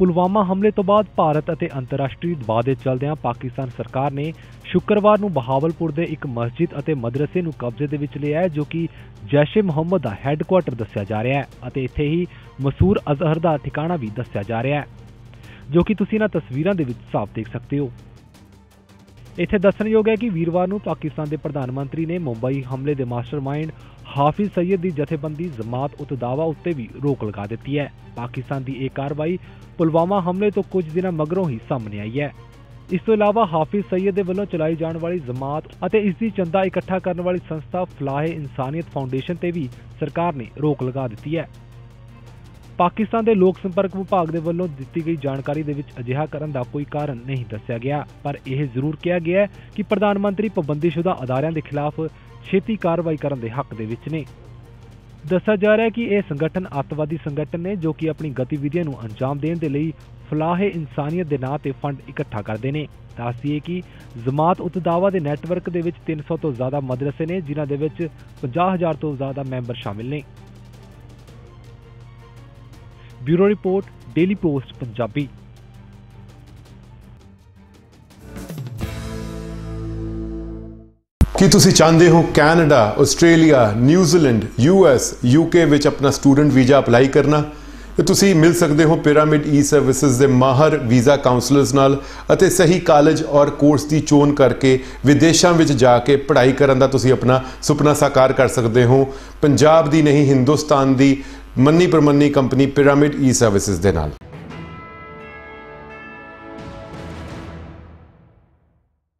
ਪੁਲਵਾਮਾ ਹਮਲੇ ਤੋਂ ਬਾਅਦ ਭਾਰਤ ਅਤੇ ਅੰਤਰਰਾਸ਼ਟਰੀ ਦਬਾਅ ਦੇ ਚਲਦਿਆਂ ਪਾਕਿਸਤਾਨ ਸਰਕਾਰ ਨੇ ਸ਼ੁੱਕਰਵਾਰ ਨੂੰ ਬਹਾਵਲਪੁਰ ਦੇ ਇੱਕ ਮਸਜਿਦ ਅਤੇ ਮਦਰਸੇ ਨੂੰ ਕਬਜ਼ੇ ਦੇ ਵਿੱਚ ਲਿਆ ਹੈ, ਜੋ ਕਿ ਜੈਸ਼-ਏ ਮੁਹੰਮਦ ਦਾ ਹੈੱਡਕੁਆਰਟਰ ਦੱਸਿਆ ਜਾ ਰਿਹਾ ਹੈ ਅਤੇ ਇੱਥੇ ਹੀ ਮਸੂਰ ਅਜ਼ਹਰ ਦਾ ਠਿਕਾਣਾ ਵੀ ਦੱਸਿਆ ਜਾ ਰਿਹਾ ਹੈ, ਜੋ ਕਿ ਤੁਸੀਂ ਇਹਨਾਂ ਤਸਵੀਰਾਂ ਦੇ ਵਿੱਚ ਸਾਫ਼ ਦੇਖ ਸਕਦੇ ਹੋ। ਇੱਥੇ ਦੱਸਣਯੋਗ ਹੈ ਕਿ ਵੀਰਵਾਰ ਨੂੰ ਪਾਕਿਸਤਾਨ ਦੇ ਪ੍ਰਧਾਨ ਮੰਤਰੀ ਨੇ ਮੁੰਬਈ ਹਮਲੇ ਦੇ ਮਾਸਟਰਮਾਈਂਡ ਹਾਫਿਜ਼ ਸਈਦ ਦੀ ਜਥੇਬੰਦੀ ਜਮਾਤ ਉਤ ਦਾਵਾ ਉੱਤੇ ਵੀ ਰੋਕ ਲਗਾ ਦਿੱਤੀ ਹੈ। ਪਾਕਿਸਤਾਨ ਦੀ ਇਹ ਕਾਰਵਾਈ ਪੁਲਵਾਮਾ ਹਮਲੇ ਤੋਂ ਕੁਝ ਦਿਨਾਂ ਮਗਰੋਂ ਹੀ ਸਾਹਮਣੇ ਆਈ ਹੈ। ਇਸ ਤੋਂ ਇਲਾਵਾ ਹਾਫਿਜ਼ ਸਈਦ ਦੇ ਵੱਲੋਂ ਚਲਾਈ ਜਾਣ ਵਾਲੀ ਜਮਾਤ ਅਤੇ ਇਸ ਦੀ ਚੰਦਾ ਇਕੱਠਾ ਕਰਨ ਵਾਲੀ ਸੰਸਥਾ ਫਲਾਹ ਇਨਸਾਨੀਅਤ ਫਾਊਂਡੇਸ਼ਨ ਤੇ ਵੀ ਸਰਕਾਰ ਨੇ ਰੋਕ ਲਗਾ ਦਿੱਤੀ ਹੈ। ਪਾਕਿਸਤਾਨ ਦੇ ਲੋਕ ਸੰਪਰਕ ਵਿਭਾਗ ਦੇ ਵੱਲੋਂ ਦਿੱਤੀ ਗਈ ਜਾਣਕਾਰੀ ਦੇ ਵਿੱਚ ਅਜਿਹਾ ਕਰਨ ਦਾ ਕੋਈ ਕਾਰਨ ਨਹੀਂ ਦੱਸਿਆ ਗਿਆ, ਪਰ ਇਹ ਜ਼ਰੂਰ ਕਿਹਾ ਗਿਆ ਕਿ ਪ੍ਰਧਾਨ ਮੰਤਰੀ ਪਾਬੰਦੀਸ਼ੁਦਾ ਅਦਾਰਿਆਂ ਦੇ ਖਿਲਾਫ ਛੇਤੀ ਕਾਰਵਾਈ ਕਰਨ ਦੇ ਹੱਕ ਦੇ ਵਿੱਚ ਨੇ। ਦੱਸਿਆ ਜਾ ਰਿਹਾ ਹੈ ਕਿ ਇਹ ਸੰਗਠਨ ਅੱਤਵਾਦੀ ਸੰਗਠਨ ਨੇ ਜੋ ਕਿ ਆਪਣੀ ਗਤੀਵਿਧੀਆਂ ਨੂੰ ਅੰਜਾਮ ਦੇਣ ਦੇ ਲਈ ਫਲਾਹ ਇਨਸਾਨੀਅਤ ਦੇ ਨਾਂ ਤੇ ਫੰਡ ਇਕੱਠਾ ਕਰਦੇ ਨੇ। ਦੱਸਦੀਏ ਕਿ ਜਮਾਤ ਉਤ ਦਾਵਾ ਦੇ ਨੈਟਵਰਕ ਦੇ ਵਿੱਚ 300 ਤੋਂ ਜ਼ਿਆਦਾ ਮਦਰਸੇ ਨੇ, ਜਿਨ੍ਹਾਂ ਦੇ ਵਿੱਚ 50000 ਤੋਂ ਜ਼ਿਆਦਾ ਮੈਂਬਰ ਸ਼ਾਮਿਲ ਨੇ। Bureau report, daily post, Punjabi. ਕੀ ਤੁਸੀਂ ਚਾਹੁੰਦੇ ਹੋ Canada, Australia New Zealand US UK ਵਿੱਚ ਆਪਣਾ ਸਟੂਡੈਂਟ ਵੀਜ਼ਾ ਅਪਲਾਈ ਕਰਨਾ? ਤੇ ਤੁਸੀਂ ਮਿਲ ਸਕਦੇ ਹੋ ਪਿਰਾਮਿਡ ਈ ਸਰਵਿਸਿਜ਼ ਦੇ ਮਾਹਰ ਵੀਜ਼ਾ ਕਾਉਂਸਲਰਸ ਨਾਲ ਅਤੇ ਸਹੀ ਕਾਲਜ ਔਰ ਕੋਰਸ ਦੀ ਚੋਣ ਕਰਕੇ ਵਿਦੇਸ਼ਾਂ ਵਿੱਚ ਜਾ ਕੇ ਪੜ੍ਹਾਈ ਕਰਨ ਦਾ ਤੁਸੀਂ ਆਪਣਾ ਸੁਪਨਾ ਸਾਕਾਰ ਕਰ ਸਕਦੇ ਹੋ। ਪੰਜਾਬ ਦੀ ਨਹੀਂ, ਹਿੰਦੁਸਤਾਨ ਦੀ ਮੰਨੀ ਪ੍ਰਮੰਨੀ ਕੰਪਨੀ ਪਿਰਾਮਿਡ ਈ ਸਰਵਿਸਿਜ਼ ਦੇ ਨਾਲ।